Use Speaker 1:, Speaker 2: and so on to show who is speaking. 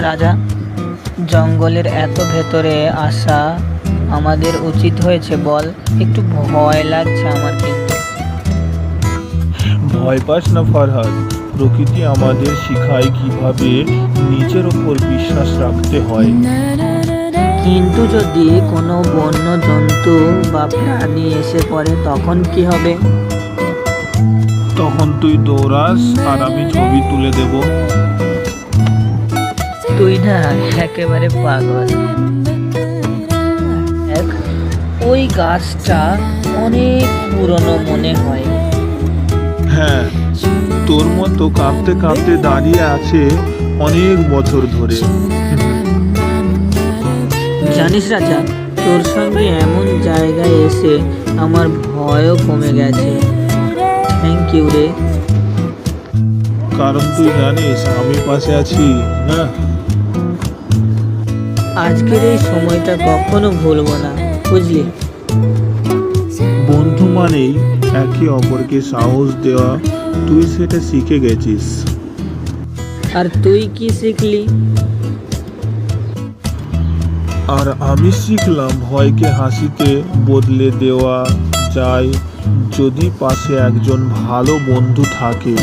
Speaker 1: রাজা জঙ্গলের এত ভেতরে আসা আমাদের উচিত হয়েছে বল। একটু ভয় লাগছে আমার কিন্তু।
Speaker 2: ভয় পাস না ফরহাদ। প্রকৃতি আমাদের শিখায় কীভাবে নিজের ওপর বিশ্বাস রাখতে হয়।
Speaker 1: কিন্তু যদি কোনো বন্য জন্তু বা প্রাণী এসে পড়ে তখন কি হবে?
Speaker 2: তখন তুই দৌড়াস আর আমি ছবি তুলে দেব।
Speaker 1: তুই না একেবারে পাগল। ওই গাছটা অনেক পুরনো মনে হয়।
Speaker 2: হ্যাঁ তোর মতো কাঁপতে কাঁপতে দাঁড়িয়ে আছে অনেক বছর ধরে।
Speaker 1: জানিস রাজা তোর সঙ্গে এমন জায়গায় এসে আমার ভয়ও কমে গেছে। থ্যাংক ইউ রে।
Speaker 2: কারণ তুই জানিস আমি পাশে আছি না?
Speaker 1: আজকের এই সময়টা কখনো ভুলবো না বুঝলি?
Speaker 2: বন্ধু মানেই একে অপরকে সাহস দেওয়া। তুই সেটা শিখে গেছিস।
Speaker 1: আর তুই কি শিখলি?
Speaker 2: আর আমি শিখলাম ভয়কে হাসিতে বদলে দেওয়া। যায় যদি পাশে একজন ভালো বন্ধু থাকে